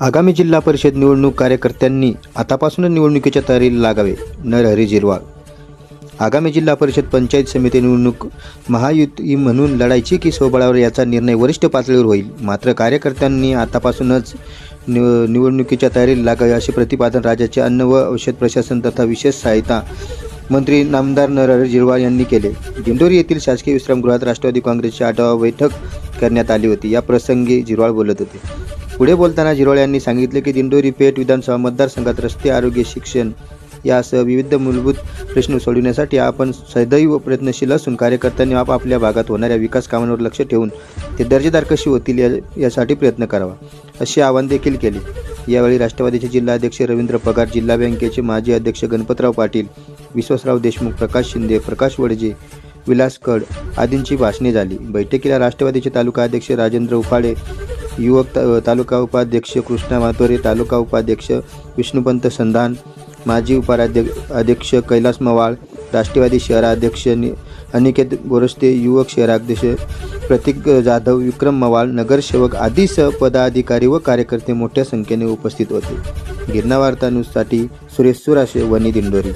आगामी जिल्हा परिषद निवडणूक कार्यकर्त्यांनी आतापासूनच निवडणुकीच्या तयारीला लागावे नरहरी जिरवाळ आगामी जिल्हा परिषद पंचायत समिती निवडणूक महायुती म्हणून लढायची की सोबळावर याचा निर्णय वरिष्ठ पातळीवर होईल मात्र कार्यकर्त्यांनी आतापासूनच निव निवडणुकीच्या तयारीला लागावे असे प्रतिपादन राज्याचे अन्न व औषध प्रशासन तथा विशेष सहायता मंत्री नामदार नरहर झिरवाळ यांनी केले. दिंडोरी येथील शासकीय विश्रामगृहात राष्ट्रवादी काँग्रेसची आढावा बैठक करण्यात आली होती. या प्रसंगी जिरवाळ बोलत होते. पुढे बोलताना जिरवाळ यांनी सांगितले की दिंडोरी पेठ विधानसभा मतदारसंघात रस्ते आरोग्य शिक्षण यासह विविध मूलभूत प्रश्न सोडविण्यासाठी आपण सदैव प्रयत्नशील असून कार्यकर्त्यांनी आपापल्या भागात होणाऱ्या विकास कामांवर लक्ष ठेवून ते दर्जेदार कशी होतील या यासाठी प्रयत्न करावा असे आवाहन देखील केले. यावेळी राष्ट्रवादीचे जिल्हाध्यक्ष रवींद्र पगार जिल्हा बँकेचे माजी अध्यक्ष गणपतराव पाटील विश्वासराव देशमुख प्रकाश शिंदे प्रकाश वडजे विलास कड आदींची भाषणे झाली. बैठकीला राष्ट्रवादीचे तालुका अध्यक्ष राजेंद्र उफाळे युवक ता- तालुका उपाध्यक्ष कृष्णा मातोरे तालुका उपाध्यक्ष विष्णुपंत संधान माजी उपाध्यक्ष अध्यक्ष कैलास मवाळ राष्ट्रवादी शहराध्यक्ष नि अनिकेत गोरस्ते युवक शहराध्यक्ष प्रतीक जाधव विक्रम मवाल नगरसेवक आदीसह पदाधिकारी व कार्यकर्ते मोठ्या संख्येने उपस्थित होते. गिरणा वार्ता न्यूजसाठी सुरेश सुराशे वनी दिंडोरी.